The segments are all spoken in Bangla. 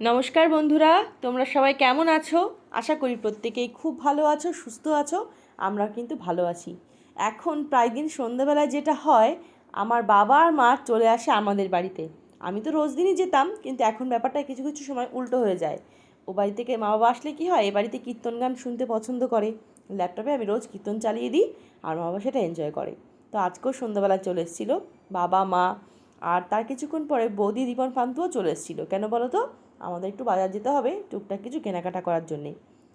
নমস্কার বন্ধুরা, তোমরা সবাই কেমন আছো? আশা করি প্রত্যেকেই খুব ভালো আছো, সুস্থ আছো, আমরা কিন্তু ভালো আছি। এখন প্রায় দিন সন্ধ্যাবেলায় যেটা হয়, আমার বাবা আর মা চলে আসে আমাদের বাড়িতে। আমি তো রোজ দিনই যেতাম, কিন্তু এখন ব্যাপারটা কিছু কিছু সময় উল্টো হয়ে যায়। ও বাড়ি থেকে মা বাবা আসলে কি হয়, এ বাড়িতে কীর্তন গান শুনতে পছন্দ করে। ল্যাপটপে আমি রোজ কীর্তন চালিয়ে দিই, আর মা বাবা সেটা এনজয় করে। তো আজকেও সন্ধ্যাবেলা চলে এসেছিল বাবা, মা, আর তার কিছুক্ষণ পরে বৌদি দীপন পান্তুও চলে এসেছিল। কেন বলো তো? আমাদের একটু বাজার যেতে হবে টুকটাক কিছু কেনাকাটা করার জন্যে।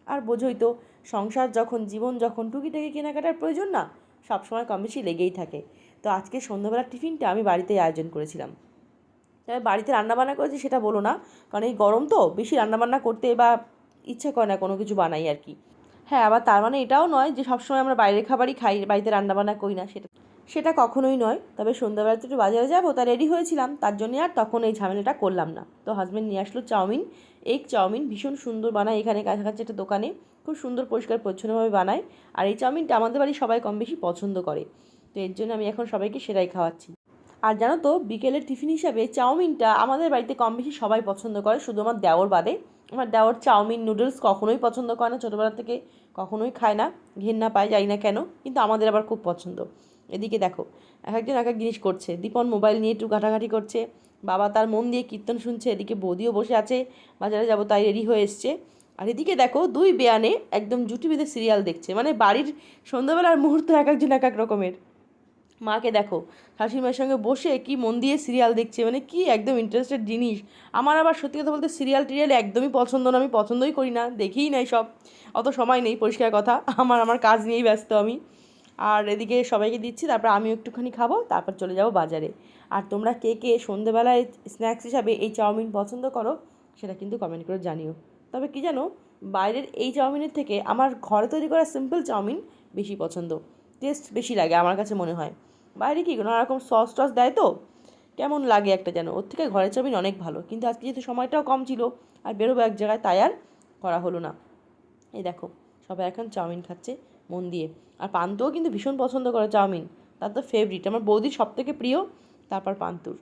আর বোঝোই তো, সংসার যখন, জীবন যখন টুকিটাকি কেনাকাটার প্রয়োজন না, সবসময় কম বেশি লেগেই থাকে। তো আজকে সন্ধ্যাবেলার টিফিনটা আমি বাড়িতেই আয়োজন করেছিলাম। তবে বাড়িতে রান্নাবান্না করেছি সেটা বলো না, কারণ এই গরম তো, বেশি রান্নাবান্না করতে বা ইচ্ছা করে না কোনো কিছু বানাই আর কি। হ্যাঁ আবার তার মানে এটাও নয় যে সবসময় আমরা বাইরের খাবারই খাই, বাড়িতে রান্নাবান্না করি না, সেটা সেটা কখনোই নয়। তবে সন্ধ্যাবেলাতে একটু বাজারে যাব, তা রেডি হয়েছিলাম। তার জন্যে আর তখন এই ঝামেলাটা করলাম না। তো হাজব্যান্ড নিয়ে আসলো চাউমিন। এগ চাউমিন ভীষণ সুন্দর বানায় এখানে কাছাকাছি একটা দোকানে। খুব সুন্দর, পরিষ্কার, পরিচ্ছন্নভাবে বানায়। আর এই চাউমিনটা আমাদের বাড়ি সবাই কম বেশি পছন্দ করে। তো এর জন্য আমি এখন সবাইকে সেটাই খাওয়াচ্ছি। আর জানো তো, বিকেলের টিফিন হিসাবে চাউমিনটা আমাদের বাড়িতে কম বেশি সবাই পছন্দ করে, শুধু আমার দেওর বাদে। আমার দেওর চাউমিন নুডলস কখনোই পছন্দ করে না, ছোটোবেলা থেকে কখনোই খায় না। ঘেন্না পায় যাই না কেন, কিন্তু আমাদের আবার খুব পছন্দ। এদিকে দেখো, এক একজন এক এক জিনিস করছে। দীপন মোবাইল নিয়ে একটু ঘাটাঘাটি করছে। বাবা তার মন দিয়ে কীর্তন শুনছে, এদিকে বৌদিও বসে আছে, বাজারে যাব তাই রেডি হয়ে এসছে। আর এদিকে দেখো, দুই বেয়ানে একদম জুটি বেঁধে সিরিয়াল দেখছে মানে বাড়ির সন্ধ্যাবেলার মুহূর্ত এক একজন এক এক রকমের। মাকে দেখো শাশুড়িমার সঙ্গে বসে কি মন দিয়ে সিরিয়াল দেখছে মানে কি একদম ইন্টারেস্টেড জিনিস। আমার আবার সত্যি কথা বলতে সিরিয়াল টিরিয়াল একদমই পছন্দ না, আমি পছন্দই করি না, দেখিই নাই সব। অত সময় নেই, পরিষ্কার কথা, আমার আমার কাজ নিয়েই ব্যস্ত আমি। আর এদিকে সবাইকে দিচ্ছি, তারপর আমিও একটুখানি খাব, তারপর চলে যাব বাজারে। আর তোমরা কে কে সন্ধেবেলায় স্ন্যাক্স হিসাবে এই চাউমিন পছন্দ করো, সেটা কিন্তু কমেন্ট করে জানিও। তবে কি জানো, বাইরের এই চাউমিনের থেকে আমার ঘরে তৈরি করা সিম্পল চাউমিন বেশি পছন্দ। টেস্ট বেশি লাগে আমার কাছে মনে হয়। বাইরে কি নানা রকম সস টস দেয় তো? কেমন লাগে একটা যেন? ওর থেকে ঘরের চাউমিন অনেক ভালো। কিন্তু আজকে যেহেতু সময়টাও কম ছিল, আর বেরোবো এক জায়গায়, তাই আর করা হলো না। এই দেখো, সবাই এখন চাউমিন খাচ্ছে। মন দিয়ে। আর পান্তুও কিন্তু ভীষণ পছন্দ করে চাউমিন। তার তো ফেভারিট আমার বৌদির সব থেকে প্রিয়, তারপর পান্তুর।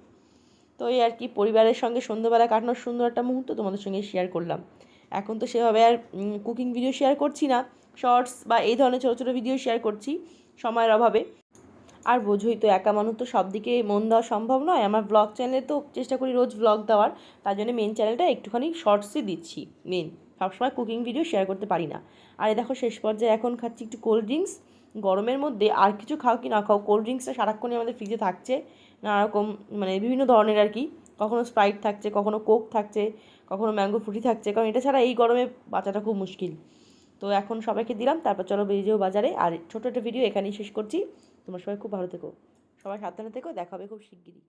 তো এই আর কি, পরিবারের সঙ্গে সন্ধ্যাবেলা কাটানোর সুন্দর একটা মুহূর্ত তোমাদের সঙ্গে শেয়ার করলাম। এখন তো সেভাবে আর কুকিং ভিডিও শেয়ার করছি না। শর্টস বা এই ধরনের ছোটো ছোটো ভিডিও শেয়ার করছি সময়ের অভাবে। আর বোঝোই তো একা মানুষ তো সব দিকে মন দেওয়া সম্ভব নয়। আমার ব্লগ চ্যানেলে তো চেষ্টা করি রোজ ব্লগ দেওয়ার। তার জন্য মেন চ্যানেলটা একটুখানি শর্টসই দিচ্ছি মেন সবসময় কুকিং ভিডিও শেয়ার করতে পারি না। আর এই দেখো শেষ পর্যায়ে এখন খাচ্ছি একটু কোল্ড ড্রিঙ্কস গরমের মধ্যে আর কিছু খাও কি না খাও কোল্ড ড্রিঙ্কসটা সারাক্ষণই আমাদের ফ্রিজে থাকছে। নানা রকম মানে বিভিন্ন ধরনের আর কি। কখনো স্প্রাইট থাকছে, কখনো কোক থাকছে, কখনো ম্যাঙ্গো ফ্রুটি থাকছে। কারণ এটা ছাড়া এই গরমে বাঁচাটা খুব মুশকিল। তো এখন সবাইকে দিলাম, তারপর চলো বেরিয়ে বাজারে। আর ছোটো একটা ভিডিও এখানেই শেষ করছি। তোমরা সবাই খুব ভালো থেকো। সবাই সাবধানে থেকো, দেখা হবে খুব শিগগিরই।